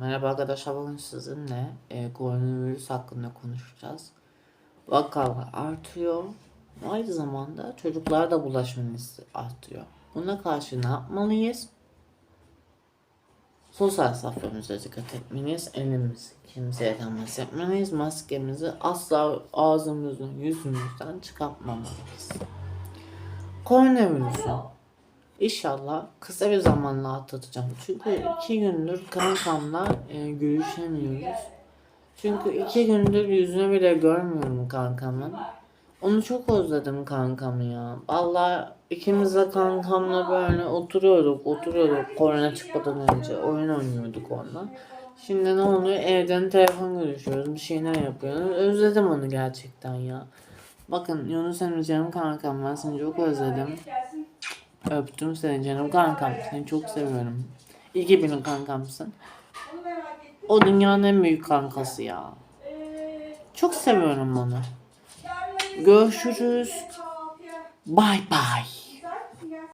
Merhaba arkadaşlar bugün sizinle e, koronavirüs hakkında konuşacağız. Vakalar artıyor. Aynı zamanda çocuklara da bulaşma riski artıyor. Buna karşı ne yapmalıyız? Sosyal mesafemize dikkat etmeliyiz. Elimizi kimseye temas etmeliyiz. Maskemizi asla ağzımızdan yüzümüzden çıkartmamalıyız. Koronavirüsü İnşallah kısa bir zamanla atlatacağım. Çünkü iki gündür kankamla e, görüşemiyoruz. Çünkü iki gündür yüzünü bile görmüyorum kankamın. Onu çok özledim kankamı ya. Vallahi ikimiz de kankamla böyle oturuyorduk, oturuyorduk korona çıkmadan önce. Oyun oynuyorduk onunla. Şimdi ne oluyor? Evden telefon görüşüyoruz, bir şeyler yapıyoruz. Özledim onu gerçekten ya. Bakın Yunus Emre canım kankam ben seni çok özledim. Öptüm seni canım kankam. Seni çok seviyorum. İyi ki benim kankamsın. O dünyanın en büyük kankası ya. Çok seviyorum onu. Görüşürüz. Bye bye.